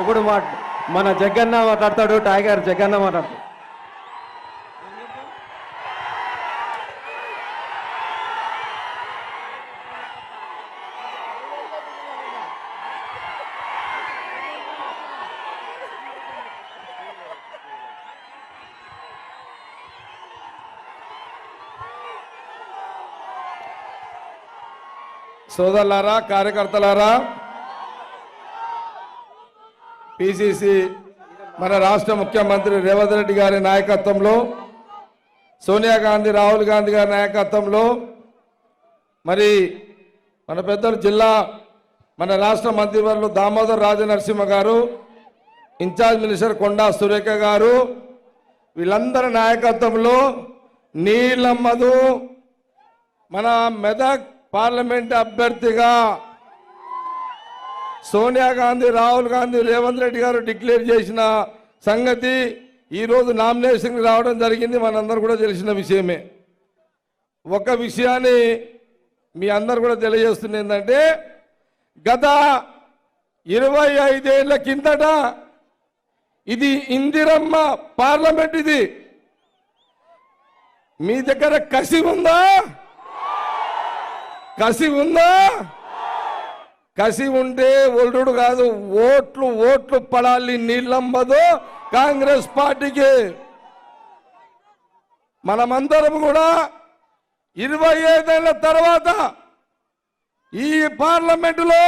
ఇప్పుడు మా మన జగన్న మాట్లాడతాడు టైగర్ జగన్న మాట్లాడతాడు. సోదరులారా కార్యకర్తలారా పిసిసి మన రాష్ట్ర ముఖ్యమంత్రి రేవంత్ రెడ్డి గారి నాయకత్వంలో సోనియా గాంధీ రాహుల్ గాంధీ గారి నాయకత్వంలో మరి మన పెద్దలు జిల్లా మన రాష్ట్ర మంత్రివర్యులు దామోదర్ రాజనరసింహ గారు ఇన్ఛార్జ్ మినిస్టర్ కొండా సురేఖ గారు వీళ్ళందరి నాయకత్వంలో నీలమ్మదు మన మెదక్ పార్లమెంట్ అభ్యర్థిగా సోనియా గాంధీ రాహుల్ గాంధీ రేవంత్ రెడ్డి గారు డిక్లేర్ చేసిన సంగతి ఈరోజు నామినేషన్కి రావడం జరిగింది. మనందరూ కూడా తెలిసిన విషయమే. ఒక విషయాన్ని మీ అందరు కూడా తెలియజేస్తుంది ఏంటంటే గత ఇరవై ఐదేళ్ళ కిందట ఇది ఇందిరమ్మ పార్లమెంట్ ఇది. మీ దగ్గర కసి ఉందా? కసి ఉందా? కసి ఉంటే ఒల్లుడు కాదు ఓట్లు ఓట్లు పడాలి నీళ్ళంబదు కాంగ్రెస్ పార్టీకి. మనమందరం కూడా ఇరవై ఐదేళ్ళ తర్వాత ఈ పార్లమెంటులో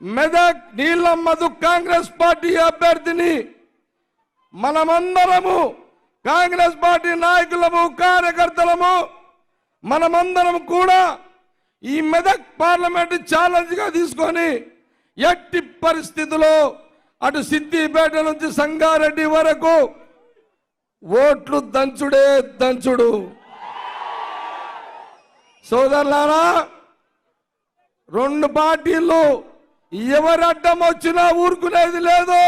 మెదక్ నీళ్ళమ్మదు కాంగ్రెస్ పార్టీ అభ్యర్థిని మనమందరము కాంగ్రెస్ పార్టీ నాయకులము కార్యకర్తలము మనమందరం కూడా ఈ మెదక్ పార్లమెంట్ ఛాలెంజ్గా తీసుకొని ఎట్టి పరిస్థితుల్లో అటు సిద్దిపేట నుంచి సంగారెడ్డి వరకు ఓట్లు దంచుడే దంచుడు. సోదరులారా రెండు పార్టీలు ఎవరు అడ్డం వచ్చినా ఊరుకునేది లేదు.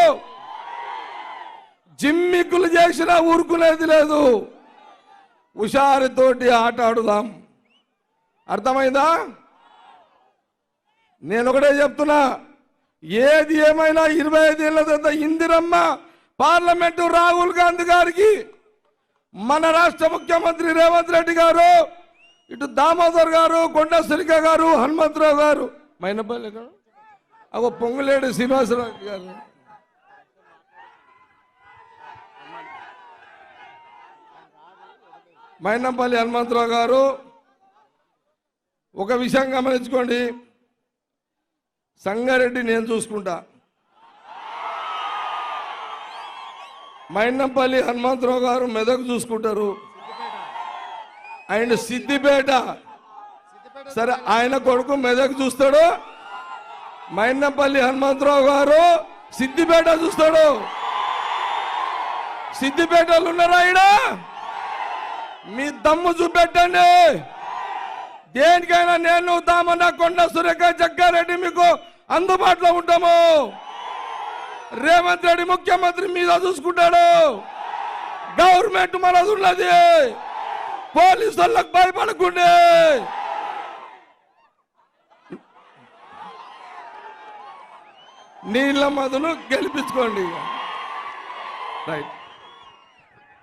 జిమ్మికులు చేసినా ఊరుకునేది లేదు. హుషారుతోటి ఆట ఆడుదాం. అర్థమైందా? నేను ఒకటే చెప్తున్నా. ఏది ఏమైనా ఇరవై ఐదేళ్ళ తర్వాత ఇందిరమ్మ పార్లమెంటు రాహుల్ గాంధీ గారికి మన రాష్ట్ర ముఖ్యమంత్రి రేవంత్ రెడ్డి గారు ఇటు దామోదర్ గారు కొండ సురిక గారు హనుమంతరావు గారు మైనపల్లి గారు. అగో పొంగులేడు శ్రీనివాసరావు గారు. మైనంపల్లి హనుమంతరావు గారు ఒక విషయం గమనించుకోండి. సంగారెడ్డి నేను చూసుకుంటా. మైనంపల్లి హనుమంతరావు గారు మెదక్ చూసుకుంటారు. ఆయన సిద్దిపేట. సరే ఆయన కొడుకు మెదక్ చూస్తాడు. మైనంపల్లి హనుమంతరావు గారు సిద్దిపేట చూస్తాడు. సిద్దిపేటలు ఉన్నారా ఆయన మీ దమ్ము చూపెట్టండి. దేనికైనా నేను దామన్న కొండ సురేఖ జగ్గారెడ్డి మీకు అందుబాటులో ఉంటాము. రేవంత్ రెడ్డి ముఖ్యమంత్రి మీద చూసుకుంటాడు. గవర్నమెంట్ మనది ఉన్నది. పోలీసు వాళ్ళకు భయపడకుండే. నీళ్ళ మధును గెలిపించుకోండి రైట్